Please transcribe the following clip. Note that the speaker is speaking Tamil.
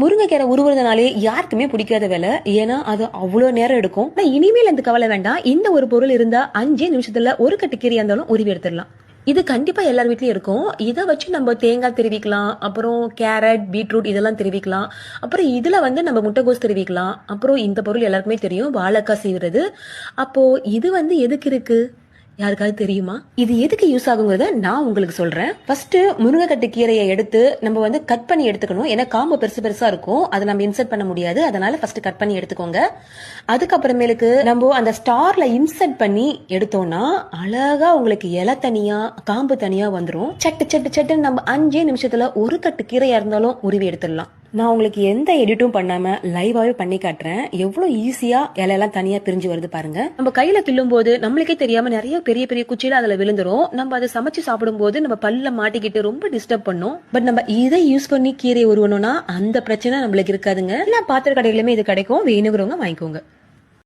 முருங்கைக்கீரை உருவுறதுனாலே யாருக்குமே பிடிக்காத வேலை. ஏன்னா அது அவ்வளோ நேரம் எடுக்கும். ஆனால் இனிமேல் அந்த கவலை வேண்டாம். இந்த ஒரு பொருள் இருந்தா அஞ்சே நிமிஷத்துல ஒரு கட்டு கீரையா இருந்தாலும் உருவி எடுத்துடலாம். இது கண்டிப்பா எல்லார் வீட்லயும் இருக்கும். இதை வச்சு நம்ம தேங்காய் தெரிவிக்கலாம். அப்புறம் கேரட் பீட்ரூட் இதெல்லாம் தெரிவிக்கலாம். அப்புறம் இதுல வந்து நம்ம முட்டைகோஸ் தெரிவிக்கலாம். அப்புறம் இந்த பொருள் எல்லாருக்குமே தெரியும். வாழைக்காய் செய்கிறது அப்போ இது வந்து எதுக்கு இருக்கு? யாருக்காவது தெரியுமா? இது எதுக்கு யூஸ் ஆகுங்கிறத நான் உங்களுக்கு சொல்றேன். ஃபர்ஸ்ட் முருங்கைக்கட்டு கீரையை எடுத்து நம்ம வந்து கட் பண்ணி எடுத்துக்கணும். ஏன்னா காம்பு பெருசு பெருசா இருக்கும். அதை நம்ம இன்சர்ட் பண்ண முடியாது. அதனால ஃபர்ஸ்ட் கட் பண்ணி எடுத்துக்கோங்க. அதுக்கப்புறமேலுக்கு நம்ம அந்த ஸ்டார்ல இன்சர்ட் பண்ணி எடுத்தோம்னா அழகா உங்களுக்கு இலை தனியா காம்பு தனியா வந்துடும் சட்டு சட்டு சட்டுன்னு நம்ம அஞ்சே நிமிஷத்துல ஒரு கட்டு கீரையா இருந்தாலும் உருவி எடுத்துடலாம். நான் உங்களுக்கு எந்த எடிட்டும் பண்ணாம லைவாவே பண்ணி காட்டுறேன். எவ்வளவு ஈஸியா இலையெல்லாம் தனியா பிரிஞ்சு வருது பாருங்க. நம்ம கையில கிள்ளும் போது நம்மளுக்கே தெரியாம நிறைய பெரிய பெரிய குச்சியில அதுல விழுந்துரும். நம்ம அதை சமைச்சு சாப்பிடும் போது நம்ம பல்ல மாட்டிக்கிட்டு ரொம்ப டிஸ்டர்ப் பண்ணும். பட் நம்ம இதை யூஸ் பண்ணி கீரை உருவணும்னா அந்த பிரச்சனை நம்மளுக்கு இருக்காதுங்க. எல்லா பாத்திர கடைகளுமே இது கிடைக்கும். வேணுங்கிறவங்க வாங்கிக்கோங்க.